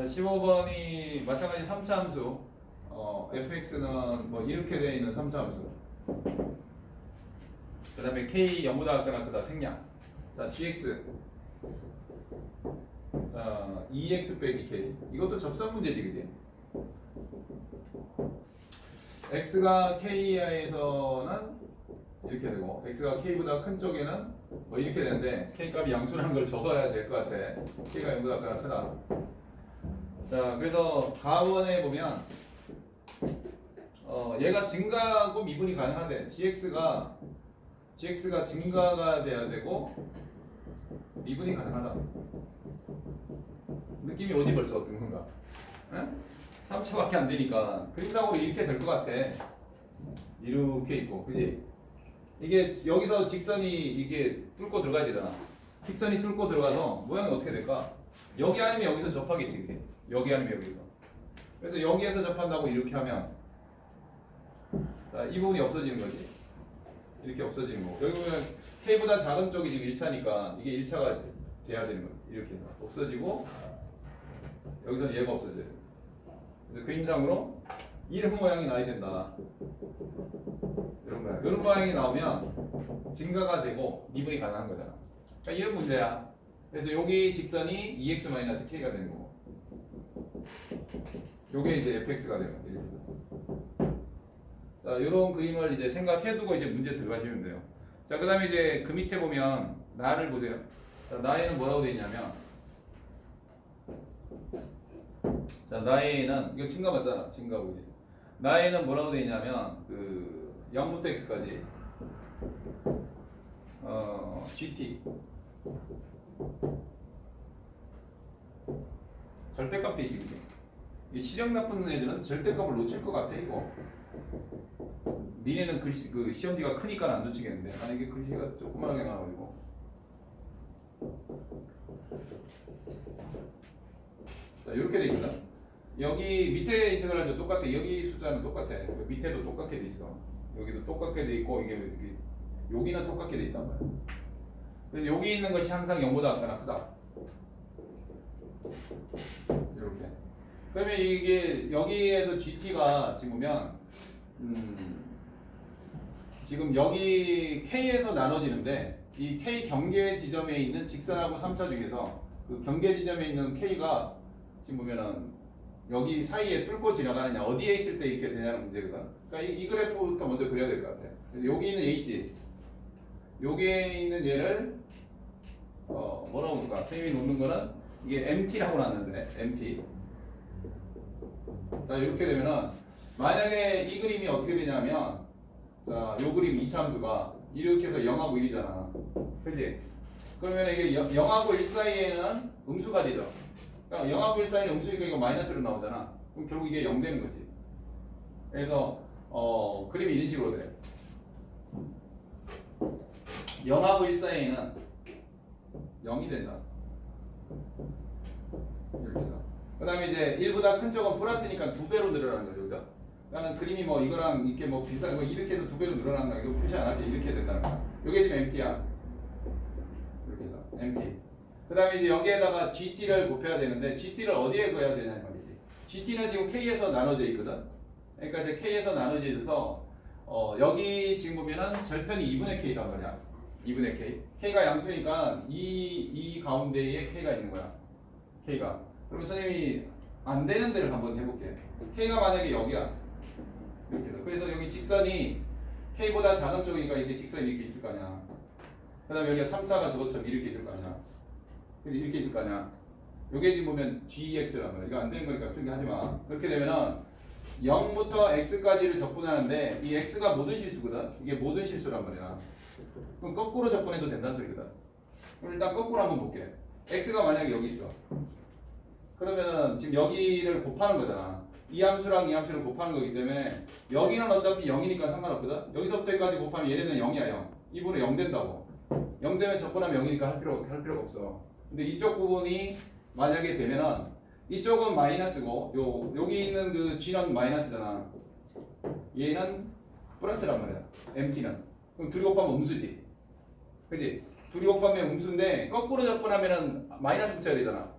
자, 15번이 마찬가지 3차 함수. 어, fx는 뭐 이렇게 되어 있는 3차 함수. 그 다음에 k 0보다 같거나 크다 생략. 자, gx. 자, 2x 빼기 k. 이것도 접선 문제지, 그지? x가 k 이하에서는 이렇게 되고 x가 k보다 큰 쪽에는 뭐 이렇게 되는데 k 값이 양수라는 걸 적어야 될 것 같아. k가 0보다 같거나 크다. 자, 그래서 가원에 보면 어, 얘가 증가하고 미분이 가능한데 gx가 gx가 증가가 돼야 되고 미분이 가능하다. 느낌이 오지 벌써 어떤 건가? 응? 3차밖에 안 되니까 그림상으로 이렇게 될 것 같아. 이렇게 있고, 그지? 이게 여기서 직선이 이게 뚫고 들어가야 되잖아. 직선이 뚫고 들어가서 모양이 어떻게 될까? 여기 아니면 여기서 접하겠지, 그지? 여기 아니면 여기서. 그래서 여기에서 접한다고 이렇게 하면 자, 이 부분이 없어지는 거지. 이렇게 없어지는 거고. 여기 보면 K보다 작은 쪽이 지금 1차니까 이게 1차가 돼야 되는 거야. 이렇게 해서 없어지고 여기서는 얘가 없어져요. 그래서 그림상으로 이런 모양이 나야 된다. 이런 모양. 이런 모양이 나오면 증가가 되고 미분이 가능한 거잖아. 그러니까 이런 문제야. 그래서 여기 직선이 2x-k가 되는 거고. 요게 이제 fx가 거죠. 이렇게. 자, 이런 그림을 이제 생각해두고 이제 문제 들어가시면 돼요. 자, 그 다음에 이제 그 밑에 보면 나를 보세요. 자, 나에는 뭐라고 되어 있냐면, 자, 나에는 이거 증가 맞잖아. 증가고 이제. 나에는 뭐라고 되어 있냐면 그 0부터 x까지 어, gt 절대값 돼 있지 그게. 이 시력 나쁜 애들은 절대값을 놓칠 것 같아 이거. 니네는 글씨 그 시험지가 크니까 안 놓치겠는데. 아 이게 글씨가 조그만하게 나와가지고 자 이렇게 돼 있거든 여기 밑에 인테그랄도 똑같아. 여기 숫자는 똑같아. 그 밑에도 똑같게 돼 있어. 여기도 똑같게 돼 있고 이게 여기 여기는 똑같게 돼 있단 말이야. 그래서 여기 있는 것이 항상 0보다 작거나 크다 이렇게 그러면 이게 여기에서 GT가 지금 보면 음, 지금 여기 K에서 나눠지는데 이 K 경계 지점에 있는 직선하고 3차 중에서 그 경계 지점에 있는 K가 지금 보면은 여기 사이에 뚫고 지나가느냐 어디에 있을 때 이렇게 되냐는 문제거든. 그러니까 이, 이 그래프부터 먼저 그려야 될 것 같아. 여기 있는 얘 있지. 여기에 있는 얘를 어 뭐라고 볼까? 선생님이 놓는 거는 이게 MT라고 놨는데 MT. 자 이렇게 되면은 만약에 이 그림이 어떻게 되냐면 자, 요 그림 이참수가 이렇게 해서 0하고 1이잖아. 그지? 그러면 이게 0, 하고 1 사이에는 음수가 되죠. 그러니까 0하고 1 사이는 음수니까 이거 마이너스로 나오잖아. 그럼 결국 이게 0 되는 거지. 그래서 어, 그림이 이런 식으로 돼. 0하고 1 사이에는 0이 된다. 그 다음에 이제 1보다 큰 쪽은 플러스니까 두 배로 늘어나는 거죠. 그죠? 나는 그림이 뭐 이거랑 이렇게 뭐 비슷한 거 이렇게 해서 두 배로 늘어난다. 이거 표시 안 할게. 이렇게 된다는 거야. 이게 지금 MT야. 이렇게 해서 MT. 그 다음에 이제 여기에다가 GT를 곱해야 되는데 GT를 어디에 넣어야 되냐는 말이지. GT는 지금 K에서 나눠져 있거든. 그러니까 이제 K에서 나눠져 있어서 어, 여기 지금 보면은 절편이 2분의 K란 말이야. 2분의 K. K가 양수니까 이, 이 가운데에 K가 있는 거야. K가. 그러면 선생님이 안 되는 데를 한번 해볼게. K가 만약에 여기야. 이렇게 해서. 그래서 여기 직선이 K보다 작은 쪽이니까 이게 직선이 이렇게 있을 거 아니야. 그 다음에 여기가 3차가 저것처럼 이렇게 있을 거 아니야. 그래서 이렇게 있을 거 아니야. 요게 지금 보면 GX란 말이야. 이거 안 되는 거니까 그렇게 하지 마. 그렇게 되면은 0부터 X까지를 적분하는데 이 X가 모든 실수거든. 이게 모든 실수란 말이야. 그럼 거꾸로 적분해도 된다는 소리거든. 그럼 일단 거꾸로 한번 볼게. X가 만약에 여기 있어. 그러면은 지금 여기를 곱하는 거잖아. 이 함수랑 이 함수를 곱하는 거기 때문에 여기는 어차피 0이니까 상관없거든. 여기서부터 여기까지 곱하면 얘네는 0이야 0. 이 부분은 0 된다고. 0 되면 적분하면 0이니까 할 필요 할 필요가 없어. 근데 이쪽 부분이 만약에 되면은 이쪽은 마이너스고 요 여기 있는 그 G는 마이너스잖아. 얘는 플러스란 말이야. MT는. 그럼 둘이 곱하면 음수지. 그지? 둘이 곱하면 음수인데 거꾸로 적분하면은 마이너스 붙여야 되잖아.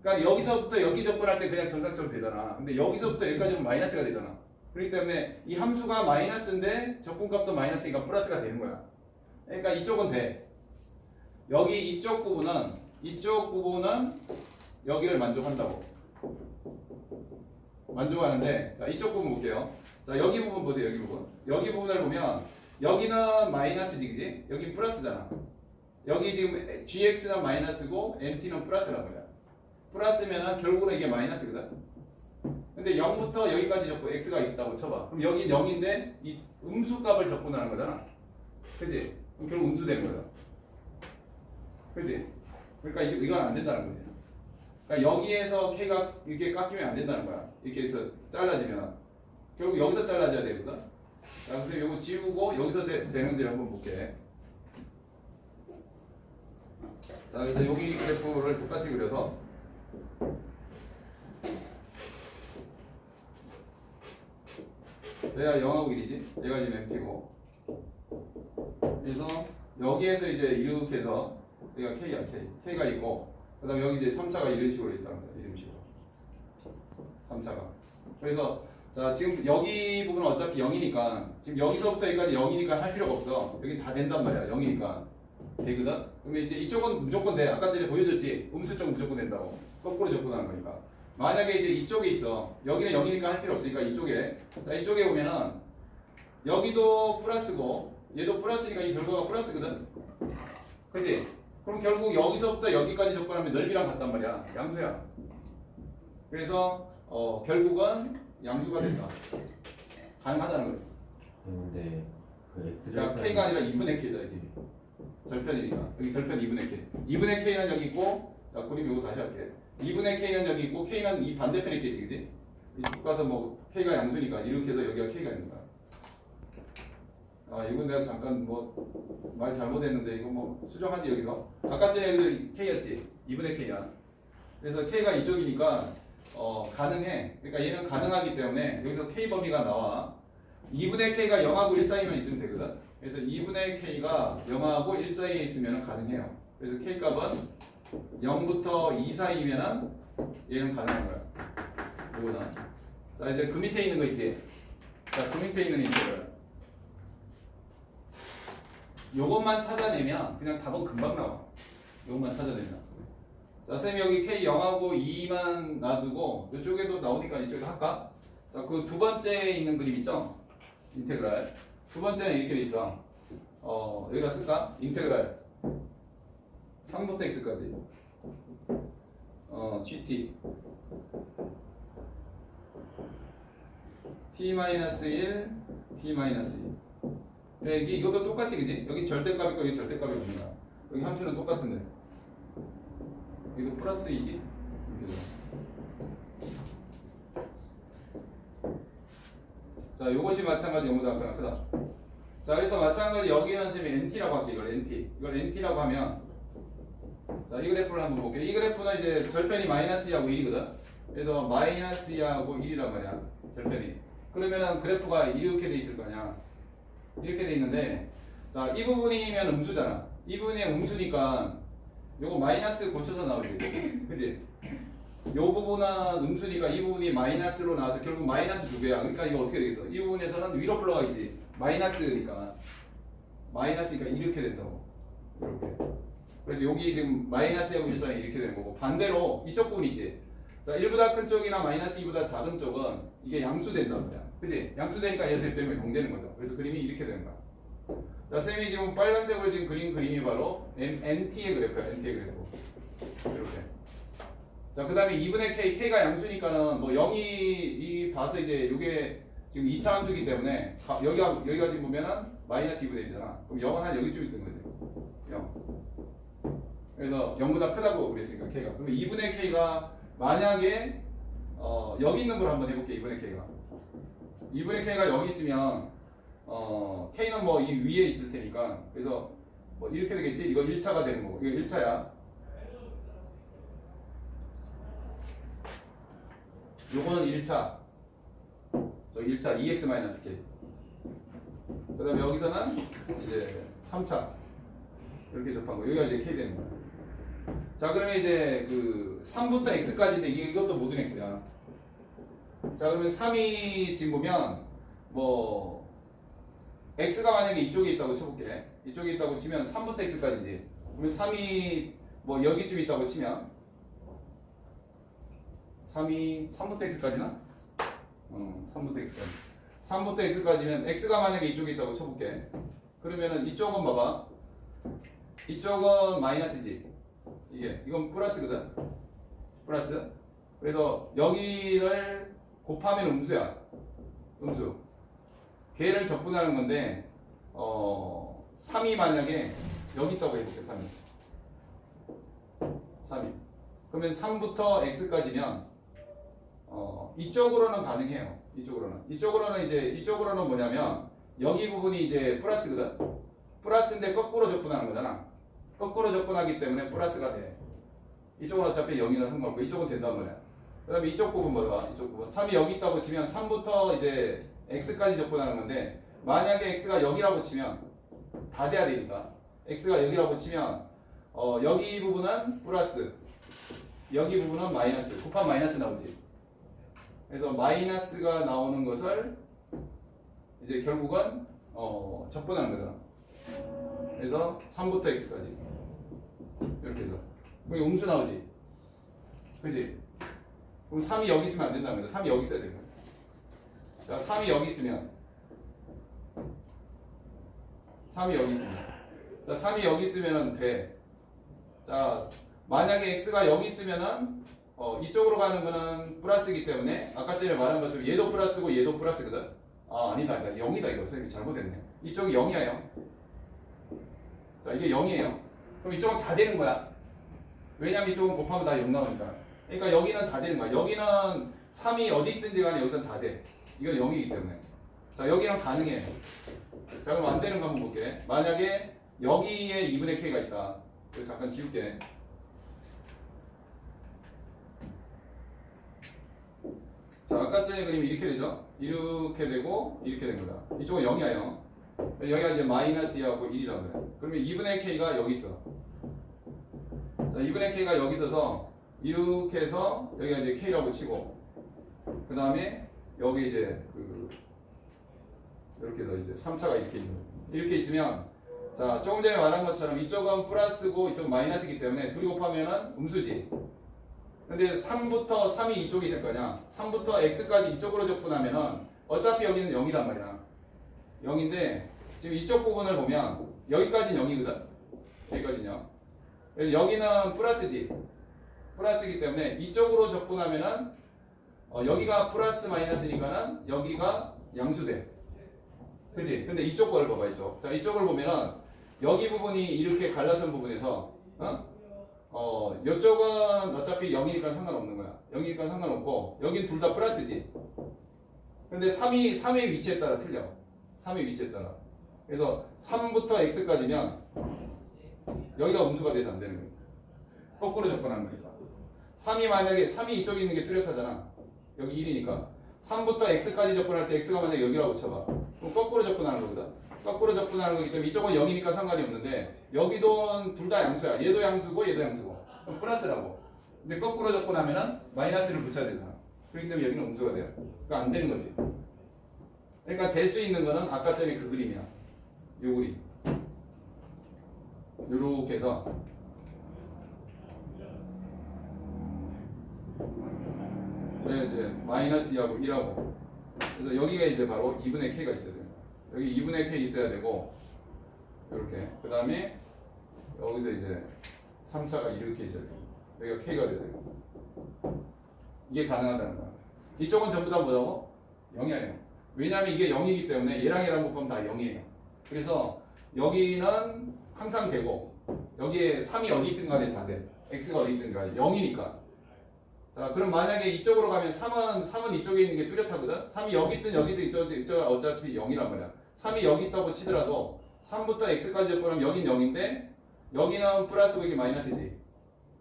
그러니까 여기서부터 여기 접근할 때 그냥 정상적으로 되잖아. 근데 여기서부터 여기까지는 마이너스가 되잖아. 그렇기 때문에 이 함수가 마이너스인데 접근값도 마이너스니까 플러스가 되는 거야. 그러니까 이쪽은 돼. 여기 이쪽 부분은 이쪽 부분은 여기를 만족한다고. 만족하는데 자 이쪽 부분 볼게요. 자 여기 부분 보세요. 여기 부분. 여기 부분을 보면 여기는 마이너스지 그지? 여기 플러스잖아. 여기 지금 gx는 마이너스고 nt는 플러스란 말이야. 플러스면은 결국은 이게 마이너스거든. 근데 0부터 여기까지 적고 x가 있다고 쳐봐. 그럼 여기 0인데 이 음수값을 접근하는 거잖아. 그지? 그럼 결국 음수 되는 거야. 그지? 그러니까 이- 이건 안 된다는 거지. 그러니까 여기에서 k가 이렇게 깎이면 안 된다는 거야. 이렇게 해서 잘라지면 결국 여기서 잘라져야 되거든. 자, 그래서 이거 지우고 여기서 되, 되는지 한번 볼게. 자, 그래서 여기 그래프를 똑같이 그려서 얘가 0하고 1이지? 얘가 지금 MT고 그래서 여기에서 이제 이렇게 해서 여기가 K야 K K가 있고 그 다음에 여기 이제 3차가 이런 식으로 있다는 거야 이런 식으로. 3차가. 그래서 자 지금 여기 부분은 어차피 0이니까 지금 여기서부터 여기까지 0이니까 할 필요가 없어. 여기 다 된단 말이야 0이니까. 되거든? 그러면 이제 이쪽은 무조건 돼. 아까 전에 보여줬지? 음수 쪽은 무조건 된다고. 거꾸로 접근하는 거니까. 만약에 이제 이쪽에 있어. 여기는 0이니까 할 필요 없으니까 이쪽에. 자 이쪽에 보면은 여기도 플러스고 얘도 플러스니까 이 결과가 플러스거든? 그지? 그럼 결국 여기서부터 여기까지 접근하면 넓이랑 같단 말이야. 양수야. 그래서 어 결국은 양수가 된다. 가능하다는 거지. 근데 그 X를 그러니까 K가 아니라 2분의 K다 이게 절편이니까. 여기 절편 2분의 K. 2분의 K는 여기 있고 자 그림 이거 다시 할게. 2분의 K는 여기 있고 K는 이 반대편에 있겠지 그지? 이쪽 가서 뭐 K가 양수니까 이렇게 해서 여기가 K가 있는 거야 아 이건 내가 잠깐 뭐 말 잘못했는데 이거 뭐 수정하지 여기서? 아까 전에 여기도 K였지? 2분의 K야. 그래서 K가 이쪽이니까 어 가능해. 그러니까 얘는 가능하기 때문에 여기서 K 범위가 나와. 2분의 K가 0하고 1 사이면 있으면 되거든? 그래서 2분의 K가 0하고 1 사이에 있으면 가능해요. 그래서 K 값은 0부터 2 사이면은 얘는 가능한 거야. 이거는 자 이제 그 밑에 있는 거 있지? 자그 밑에 있는 인테그럴 요것만 찾아내면 그냥 답은 금방 나와. 요것만 찾아내면. 자, 쌤 여기 K 0하고 2만 놔두고 이쪽에도 나오니까 이쪽에 할까? 자, 그 두 번째 있는 그림 있죠? 인테그랄. 두 번째는 이렇게 돼 있어. 어, 여기다 쓸까? 인테그랄. 3부터 x까지. 어, gt. t-1, t-2. 빼기 이것도 똑같지 그지? 여기 절대값이고 여기 절대값이 없는 거야. 여기 함수는 똑같은데. 이거 플러스 2지? 이렇게 돼. 자, 이것이 마찬가지 영보다 항상 크다. 자, 그래서 마찬가지 여기는 쌤이 NT라고 할게 이걸 NT. 이걸 NT라고 하면 자, 이 그래프를 한번 볼게요. 이 그래프는 이제 절편이 마이너스 2하고 1이거든. 그래서 마이너스 2하고 1이란 말이야. 절편이. 그러면은 그래프가 이렇게 돼 있을 거 아니야. 이렇게 돼 있는데 자, 이 부분이면 음수잖아. 이 부분이 음수니까 요거 마이너스 고쳐서 나오지. 그지? 요 부분은 음수니까 이 부분이 마이너스로 나와서 결국 마이너스 두 개야. 그러니까 이거 어떻게 되겠어? 이 부분에서는 위로 있지. 마이너스니까. 마이너스니까 이렇게 된다고. 이렇게. 그래서 여기 지금 마이너스 하고 일선이 이렇게 되는 거고 반대로 이쪽 부분 있지. 자, 1보다 큰 쪽이나 마이너스 2보다 작은 쪽은 이게 양수된단 말이야. 그지? 양수되니까 예수 때문에 동되는 거죠. 그래서 그림이 이렇게 되는 거야. 자, 쌤이 지금 빨간색으로 지금 그린 그림이 바로 N, NT의 그래프야. NT의 그래프. 이렇게. 자, 그 다음에 2분의 K, K가 양수니까는 뭐 0이 이 봐서 이제 이게 지금 2차 함수기 때문에 가- 여기가, 여기가 지금 보면은 마이너스 2분의 1이잖아. 그럼 0은 한 여기쯤 있던 거지. 0. 그래서 0보다 크다고 그랬으니까 K가. 그러면 2분의 K가 만약에 어, 여기 있는 걸 한번 해볼게 2분의 K가. 2분의 K가 여기 있으면 어, K는 뭐 이 위에 있을 테니까. 그래서 뭐 이렇게 되겠지? 이거 1차가 되는 거고. 이거 1차야. 요거는 1차. 저 1차 2x-k 그 다음에 여기서는 이제 3차. 이렇게 접한 거. 여기가 이제 K 되는 거야 자 그러면 이제 그 3부터 x까지인데 이것도 모든 x야. 자 그러면 3이 지금 보면 뭐 x가 만약에 이쪽에 있다고 쳐볼게. 이쪽에 있다고 치면 3부터 x까지지. 그러면 3이 뭐 여기쯤 있다고 치면 3이 3부터 x까지나? 어, 3부터 x까지. 3부터 x까지면 x가 만약에 이쪽에 있다고 쳐볼게. 그러면은 이쪽은 봐봐. 이쪽은 마이너스지. 이게 이건 플러스거든. 플러스. 그래서 여기를 곱하면 음수야. 음수. 걔를 적분하는 건데 어 3이 만약에 여기 있다고 해볼게 3이. 3이. 그러면 3부터 x까지면 어 이쪽으로는 가능해요. 이쪽으로는. 이쪽으로는 이제 이쪽으로는 뭐냐면 여기 부분이 이제 플러스거든. 플러스인데 거꾸로 적분하는 거잖아. 거꾸로 접근하기 때문에 플러스가 돼. 이쪽은 어차피 0이나 상관없고 이쪽은 된단 말이야. 그 다음에 이쪽 부분 뭐야? 이쪽 부분. 3이 여기 있다고 치면 3부터 이제 x까지 접근하는 건데 만약에 x가 여기라고 치면 다 돼야 되니까 x가 여기라고 치면 어, 여기 부분은 플러스 여기 부분은 마이너스 곱하면 마이너스 나오지. 그래서 마이너스가 나오는 것을 이제 결국은 어, 적분하는 거잖아. 그래서 3부터 x까지 이렇게 해서. 그럼 음수 나오지? 그지? 그럼 3이 여기 있으면 안 거죠. 3이 여기 있어야 되는 거야. 자 3이 여기 있으면. 3이 여기 있으면. 자 3이 여기 있으면 돼자 만약에 x가 여기 있으면은 어, 이쪽으로 가는 거는 플러스이기 때문에 아까 전에 말한 것처럼 얘도 플러스고 얘도 플러스거든. 아 아니다 아니다. 0이다 이거. 선생님 잘못했네. 이쪽이 0이야 0 자, 이게 0이에요. 그럼 이쪽은 다 되는 거야. 왜냐면 이쪽은 곱하면 다 0 나오니까. 그러니까 여기는 다 되는 거야. 여기는 3이 어디 있든지 간에 여기선 다 돼. 이건 0이기 때문에. 자, 여기는 가능해. 자, 그럼 안 되는 거 한번 볼게. 만약에 여기에 2분의 k가 있다. 이거 잠깐 지울게. 자, 아까 전에 그림이 이렇게 되죠? 이렇게 되고, 이렇게 된 거다. 이쪽은 0이야, 0. 여기가 이제 마이너스 2하고 1이라고 그래. 그러면 2분의 k가 여기 있어. 자, 2분의 k가 여기 있어서 이렇게 해서 여기가 이제 k라고 치고 그 다음에 여기 이제 그 이렇게 해서 이제 3차가 이렇게 있는. 이렇게 있으면 자 조금 전에 말한 것처럼 이쪽은 플러스고 이쪽은 마이너스이기 때문에 둘이 곱하면은 음수지. 근데 3부터 3이 이쪽이 될 거냐? 3부터 x까지 이쪽으로 접근하면은 어차피 여기는 0이란 말이야. 0인데 지금 이쪽 부분을 보면 여기까지는 0이거든. 여기까지는 0. 그래서 여기는 플러스지. 플러스이기 때문에 이쪽으로 접근하면은 어, 여기가 플러스 마이너스니까는 여기가 양수돼. 그지? 근데 이쪽 걸 봐봐 이쪽. 자 이쪽을 보면은 여기 부분이 이렇게 갈라선 부분에서 어? 어 이쪽은 어차피 0이니까 상관없는 거야. 0이니까 상관없고 여긴 둘 다 플러스지. 근데 3이 3의 위치에 따라 틀려. 3의 위치에 따라. 그래서 3부터 x까지면 여기가 음수가 돼서 안 되는 거예요. 거꾸로 접근하는 거니까. 3이 만약에 3이 이쪽에 있는 게 뚜렷하잖아. 여기 1이니까. 3부터 x까지 접근할 때 x가 만약에 여기라고 쳐봐. 그럼 거꾸로 접근하는 거거든. 거꾸로 접근하는 거기 때문에 이쪽은 0이니까 상관이 없는데 여기도 둘 다 양수야. 얘도 양수고 얘도 양수고. 그럼 플러스라고. 근데 거꾸로 접근하면은 마이너스를 붙여야 되잖아. 그렇기 때문에 여기는 음수가 돼요. 그러니까 안 되는 거지. 그러니까 될 수 있는 거는 아까 전에 그 그림이야. 요 그림. 요렇게 해서 네, 이제 마이너스 2하고 1하고 그래서 여기가 이제 바로 2분의 k가 있어야 돼요. 여기 2분의 k 있어야 되고 이렇게 그 다음에 여기서 이제 3차가 이렇게 있어야 돼요. 여기가 k가 돼야 되고 이게 가능하다는 거야. 이쪽은 전부 다 뭐라고? 0이에요. 왜냐하면 이게 0이기 때문에 얘랑 얘랑 곱하면 다 0이에요. 그래서 여기는 항상 되고 여기에 3이 어디 있든 간에 다 돼. x가 어디 있든 간에 0이니까. 자, 그럼 만약에 이쪽으로 가면 3은 3은 이쪽에 있는 게 뚜렷하거든. 3이 여기 있든 여기 있든 이쪽 이쪽 어차피 0이란 말이야. 3이 여기 있다고 치더라도 3부터 x까지 접근하면 여긴 0인데 여기는 플러스고 이게 마이너스지.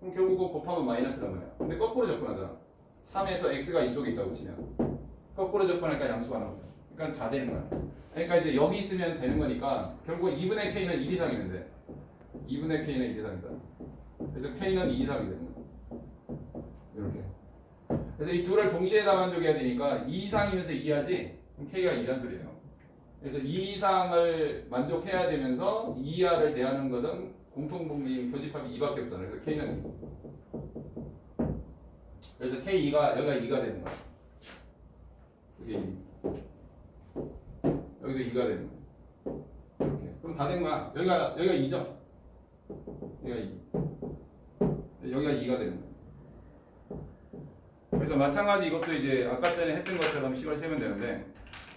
그럼 결국 곱하면 마이너스란 말이야. 근데 거꾸로 접근하잖아. 3에서 x가 이쪽에 있다고 치면 거꾸로 접근하니까 양수가 나오죠. 그러니까 다 되는 거야. 그러니까 이제 여기 있으면 되는 거니까 결국 2분의 k는 1 이상이면 돼. 2분의 k는 1 이상이다. 그래서 K는 2 이상이 되는 거야. 이렇게. 그래서 이 둘을 동시에 다 만족해야 되니까 2 이상이면서 2하지? 그럼 K가 2란 소리예요. 그래서 2 이상을 만족해야 되면서 2하를 대하는 것은 공통분모인 교집합이 2밖에 없잖아요. 그래서 K는 2. 그래서 K2가 여기가 2가 되는 거야. 이게 2. 여기도 2가 되는 거야. 이렇게. 그럼 거야. 여기가 여기가 2죠. 여기가 2. 여기가 2가 되는 거야. 그래서 마찬가지 이것도 이제 아까 전에 했던 것처럼 식을 세면 되는데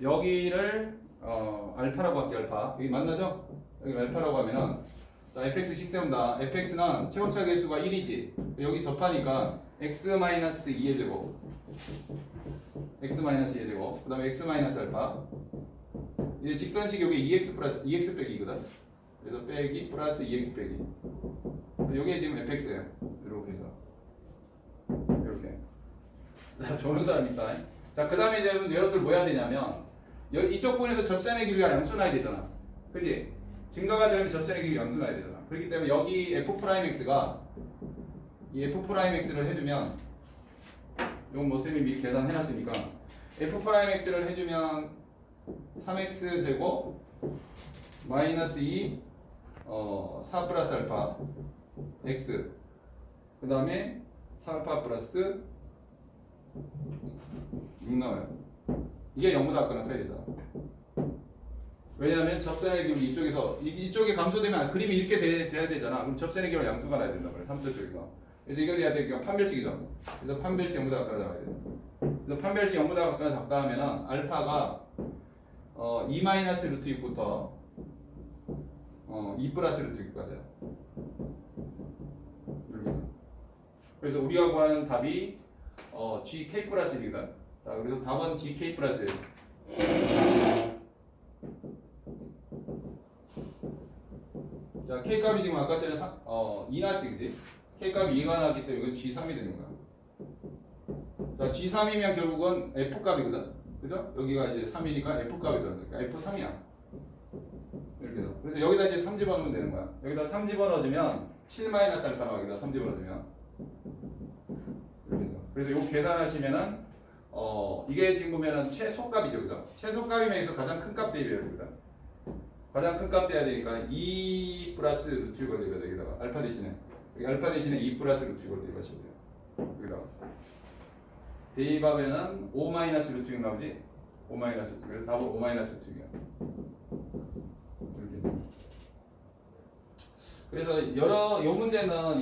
여기를 어, 알파라고 할게 알파. 여기 맞나죠? 여기 알파라고 하면은 자 fx씩 세운다. fx는 최고차 개수가 1이지. 여기 접하니까 x-2의 제곱. x-2의 제곱. 그 다음에 x-알파. 이제 직선식 여기 2x 플러스 2x 빼기거든. 그래서 빼기 플러스 2x 빼기. 이게 지금 fx예요. 이렇게 해서 이렇게. 자, 좋은 사람 있다. 자, 그 다음에 이제 여러분들 뭐 해야 되냐면 여- 이쪽 부분에서 접선의 길이가 양수 나야 되잖아. 그지? 증가가 되려면 접선의 길이 양수 나야 되잖아. 그렇기 때문에 여기 f'(x가 이 f'(x를 해주면 이건 뭐 쌤이 미리 계산해놨으니까 f'(x를 해주면 3x 제곱 마이너스 2 어, 4 플러스 알파 x 그 다음에 4알파 플러스 6 나와요. 이게 0보다 작거나 커야 되잖아. 왜냐하면 접선의 기울이 이쪽에서 이- 이쪽에 감소되면 그림이 이렇게 돼, 돼야 되잖아. 그럼 접선의 기울 양수가 나야 된다 그래. 3절 쪽에서. 그래서 이걸 해야 되니까 판별식이죠. 그래서 판별식 0보다 작거나 작아야 돼. 그래서 판별식 0보다 작거나 작다 하면은 알파가 어, 2 마이너스 루트 6부터 어, 2 플러스 루트 6까지야. 이렇게. 그래서 우리가 구하는 답이 어, GK 플러스 1이다. 자, 그래서 답은 GK 플러스 1. 자, K 값이 지금 아까 전에 사, 어, 2 나왔지, 그지? K 값이 2가 나왔기 때문에 이건 G3이 되는 거야. 자, G3이면 결국은 F 값이거든? 그죠? 여기가 이제 3이니까 F 값이 들어가니까 F3이야. 이렇게 해서. 그래서 여기다 이제 3 집어넣으면 되는 거야. 여기다 3 집어넣어주면 7 마이너스 알파 나와, 여기다 3 집어넣어주면. 이렇게 해서. 그래서 이거 계산하시면은 어 이게 지금 보면은 최소값이죠, 그죠? 최소값이면 여기서 가장 큰 값 대입해야 됩니다. 가장 큰 값 돼야 되니까 2 플러스 루트 6을 대입해야 돼, 여기다가 알파 대신에 여기 알파 대신에 2 플러스 루트 6을 대입하시면 돼요. 여기다가 대입하면은 5 마이너스 루트 6 나오지? 5 마이너스 루트 6. 그래서 답은 5 마이너스 루트 6이야. 이렇게. 그래서 여러 요 문제는